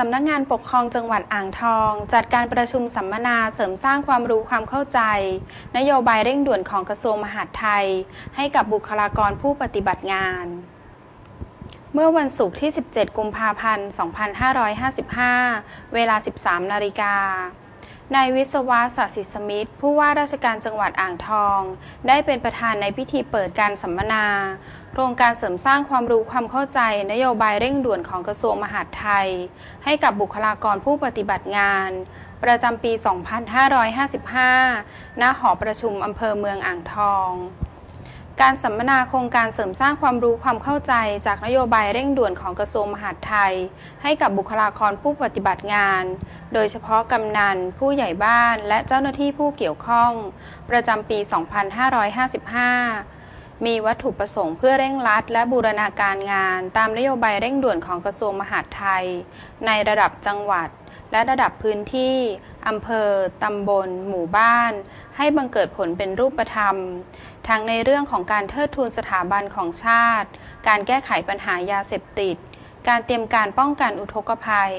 สำนักงานปกครองจังหวัดอ่างทอง จัดการประชุมสัมมนาเสริมสร้างความรู้ความเข้าใจ นโยบายเร่งด่วนของกระทรวงมหาดไทย ให้กับบุคลากรผู้ปฏิบัติงาน เมื่อวันศุกร์ที่ 17 กุมภาพันธ์ 2555 เวลา 13 นาฬิกา นายวิศวะสศิสมิทธิ์ผู้ว่าราชการจังหวัดอ่างทอง ได้เป็นประธานในพิธีเปิดการสัมมนา โครงการเสริมสร้างความรู้ความเข้าใจ นโยบายเร่งด่วนของกระทรวงมหาดไทย ให้กับบุคลากรผู้ปฏิบัติงาน ประจำปี 2555 ณ หอประชุมอำเภอเมืองอ่างทอง การสัมมนาโครงการเสริมสร้างความรู้ความเข้าใจจากนโยบายเร่งด่วนของกระทรวงมหาดไทย ให้กับบุคลากรผู้ปฏิบัติงาน โดยเฉพาะกำนัน ผู้ใหญ่บ้าน และเจ้าหน้าที่ผู้เกี่ยวข้อง ประจำปี 2555 มีวัตถุประสงค์เพื่อเร่งรัด และบูรณาการงาน ตามนโยบายเร่งด่วนของกระทรวงมหาดไทย ในระดับจังหวัด และระดับพื้นที่อำเภอ ตำบล หมู่บ้าน ให้บังเกิดผลเป็นรูปธรรม ทั้งในเรื่องของการเทิดทูนสถาบันของชาติ การแก้ไขปัญหายาเสพติด การเตรียมการป้องกันอุทกภัย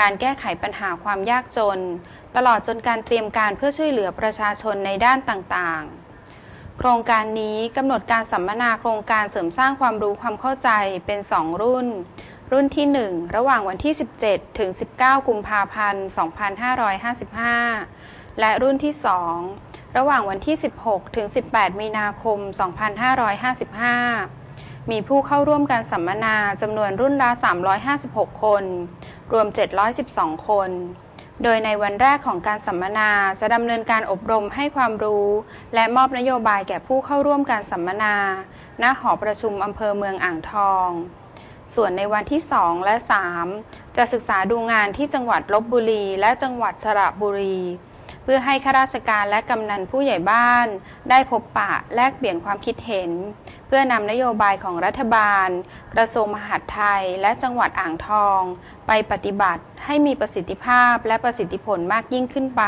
การแก้ไขปัญหาความยากจน ตลอดจนการเตรียมการเพื่อช่วยเหลือประชาชนในด้านต่างๆโครงการนี้กำหนดการสัมมนาโครงการเสริมสร้างความรู้ความเข้าใจเป็น 2 รุ่น รุ่นที่ 1 ระหว่างวันที่ 17 ถึง 19 กุมภาพันธ์ 2555 และรุ่นที่ 2 ระหว่างวันที่ 16 ถึง 18 มีนาคม 2555 มีผู้เข้าร่วมการสัมมนาจำนวนรุ่นละ 356 คน รวม 712 คน โดยในวันแรกของการสัมมนาจะดำเนินการอบรมให้ความรู้ และมอบนโยบายแก่ผู้เข้าร่วมการสัมมนา ณ หอประชุมอำเภอเมืองอ่างทอง ส่วนในวันที่ 2 และ 3 จะศึกษาดูงานที่จังหวัดลบบุรี และจังหวัดสระบุรี เพื่อให้ข้าราชการและกำนันผู้ใหญ่บ้าน ได้พบปะแลกเปลี่ยนความคิดเห็น เพื่อนำนโยบายของรัฐบาล กระทรวงมหาดไทย และจังหวัดอ่างทอง ไปปฏิบัติให้มีประสิทธิภาพและประสิทธิผลมากยิ่งขึ้นไป